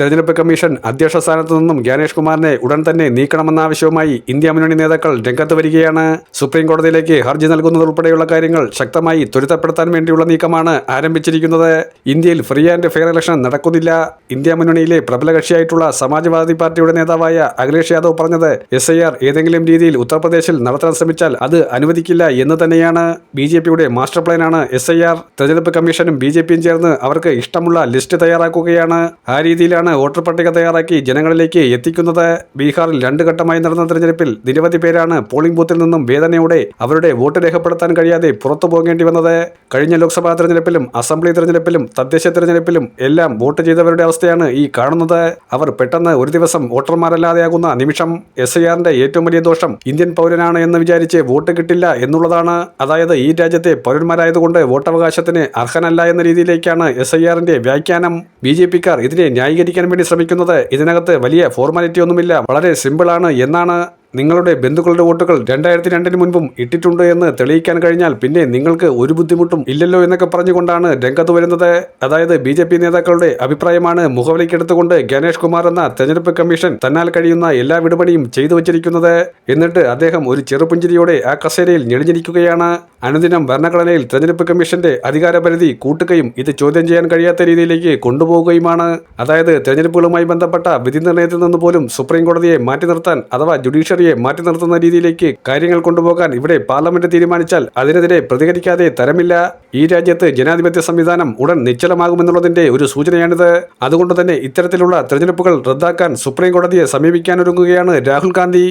തെരഞ്ഞെടുപ്പ് കമ്മീഷൻ അധ്യക്ഷ സ്ഥാനത്തു നിന്നും ജ്ഞാനേഷ് കുമാറിനെ ഉടൻ തന്നെ നീക്കണമെന്ന ആവശ്യവുമായി ഇന്ത്യ മുന്നണി നേതാക്കൾ രംഗത്ത് വരികയാണ്. സുപ്രീം കോടതിയിലേക്ക് ഹർജി നൽകുന്നതുൾപ്പെടെയുള്ള കാര്യങ്ങൾ ശക്തമായി ത്വരിതപ്പെടുത്താൻ വേണ്ടിയുള്ള നീക്കമാണ് ആരംഭിച്ചിരിക്കുന്നത്. ഇന്ത്യയിൽ ഫ്രീ ആൻഡ് ഫെയർ ഇലക്ഷൻ നടക്കുന്നില്ല. ഇന്ത്യ മുന്നണിയിലെ പ്രബല കക്ഷിയായിട്ടുള്ള സമാജ്വാദി പാർട്ടിയുടെ നേതാവായ അഖിലേഷ് യാദവ് പറഞ്ഞത് എസ് ഐ ആർ ഏതെങ്കിലും രീതിയിൽ ഉത്തർപ്രദേശിൽ നടത്താൻ ശ്രമിച്ചാൽ അത് അനുവദിക്കില്ല എന്ന് തന്നെയാണ്. ബി ജെ പിയുടെ മാസ്റ്റർ പ്ലാനാണ് എസ് ഐ ആർ. തെരഞ്ഞെടുപ്പ് കമ്മീഷനും ബി ജെ പിയും ചേർന്ന് അവർക്ക് ഇഷ്ടമുള്ള ലിസ്റ്റ് തയ്യാറാക്കുകയാണ്. ആ രീതിയിലാണ് വോട്ടർ പട്ടിക തയ്യാറാക്കി ജനങ്ങളിലേക്ക് എത്തിക്കുന്നത് ബീഹാറിൽ രണ്ട് ഘട്ടമായി നടന്ന തെരഞ്ഞെടുപ്പിൽ നിരവധി പേരാണ് പോളിംഗ് ബൂത്തിൽ നിന്നും വേദനയോടെ അവരുടെ വോട്ട് രേഖപ്പെടുത്താൻ കഴിയാതെ പുറത്തു പോകേണ്ടി വന്നത്. കഴിഞ്ഞ ലോക്സഭാ തെരഞ്ഞെടുപ്പിലും അസംബ്ലി തെരഞ്ഞെടുപ്പിലും തദ്ദേശ തെരഞ്ഞെടുപ്പിലും എല്ലാം വോട്ട് ചെയ്തവരുടെ അവസ്ഥയാണ് ഈ കാണുന്നത്. അവർ പെട്ടെന്ന് ഒരു ദിവസം വോട്ടർമാരല്ലാതെയാകുന്ന നിമിഷം എസ് ഐ ഏറ്റവും വലിയ ദോഷം ഇന്ത്യൻ പൗരനാണ് എന്ന് വിചാരിച്ച് വോട്ട് കിട്ടില്ല എന്നുള്ളതാണ്. അതായത് ഈ രാജ്യത്തെ പൗരന്മാരായതുകൊണ്ട് വോട്ടവകാശത്തിന് അർഹനല്ല എന്ന രീതിയിലേക്കാണ് എസ് ഐ ആറിന്റെ വ്യാഖ്യാനം. ബി ജെ പിക്കാർ ഇതിനെ ന്യായീകരിക്കാൻ വേണ്ടി ശ്രമിക്കുന്നത്. ഇതിനകത്ത് വലിയ ഫോർമാലിറ്റി ഒന്നുമില്ല. വളരെ സിമ്പിളാണ് എന്നാണ് നിങ്ങളുടെ ബന്ധുക്കളുടെ വോട്ടുകൾ രണ്ടായിരത്തി രണ്ടിന് മുൻപും ഇട്ടിട്ടുണ്ട് എന്ന് തെളിയിക്കാൻ കഴിഞ്ഞാൽ പിന്നെ നിങ്ങൾക്ക് ഒരു ബുദ്ധിമുട്ടും ഇല്ലല്ലോ എന്നൊക്കെ പറഞ്ഞുകൊണ്ടാണ് രംഗത്ത് വരുന്നത്. അതായത് ബി ജെ പി നേതാക്കളുടെ അഭിപ്രായമാണ് മുഖവിലേക്കെടുത്തുകൊണ്ട് ഗണേഷ് കുമാർ എന്ന തെരഞ്ഞെടുപ്പ് കമ്മീഷൻ തന്നാൽ കഴിയുന്ന എല്ലാ വിടുപണിയും ചെയ്തു വച്ചിരിക്കുന്നത്. എന്നിട്ട് അദ്ദേഹം ഒരു ചെറുപുഞ്ചിരിയോടെ ആ കസേരയിൽ ഞെളിഞ്ഞിരിക്കുകയാണ്. അനുദിനം ഭരണഘടനയിൽ തെരഞ്ഞെടുപ്പ് കമ്മീഷന്റെ അധികാരപരിധി കൂട്ടുകയും ഇത് ചോദ്യം ചെയ്യാൻ കഴിയാത്ത രീതിയിലേക്ക് കൊണ്ടുപോവുകയുമാണ്. അതായത് തെരഞ്ഞെടുപ്പുകളുമായി ബന്ധപ്പെട്ട വിധി നിർണയത്തിൽ നിന്ന് പോലും സുപ്രീം കോടതിയെ മാറ്റി നിർത്താൻ അഥവാ ജുഡീഷ്യറിയെ മാറ്റി നിർത്തുന്ന രീതിയിലേക്ക് കാര്യങ്ങൾ കൊണ്ടുപോകാൻ ഇവിടെ പാർലമെന്റ് തീരുമാനിച്ചാൽ അതിനെതിരെ പ്രതികരിക്കാതെ തരമില്ല. ഈ രാജ്യത്ത് ജനാധിപത്യ സംവിധാനം ഉടൻ നിശ്ചലമാകുമെന്നുള്ളതിന്റെ ഒരു സൂചനയാണിത്. അതുകൊണ്ട് തന്നെ ഇത്തരത്തിലുള്ള തെരഞ്ഞെടുപ്പുകൾ റദ്ദാക്കാൻ സുപ്രീം കോടതിയെ സമീപിക്കാനൊരുങ്ങുകയാണ് രാഹുൽ ഗാന്ധി.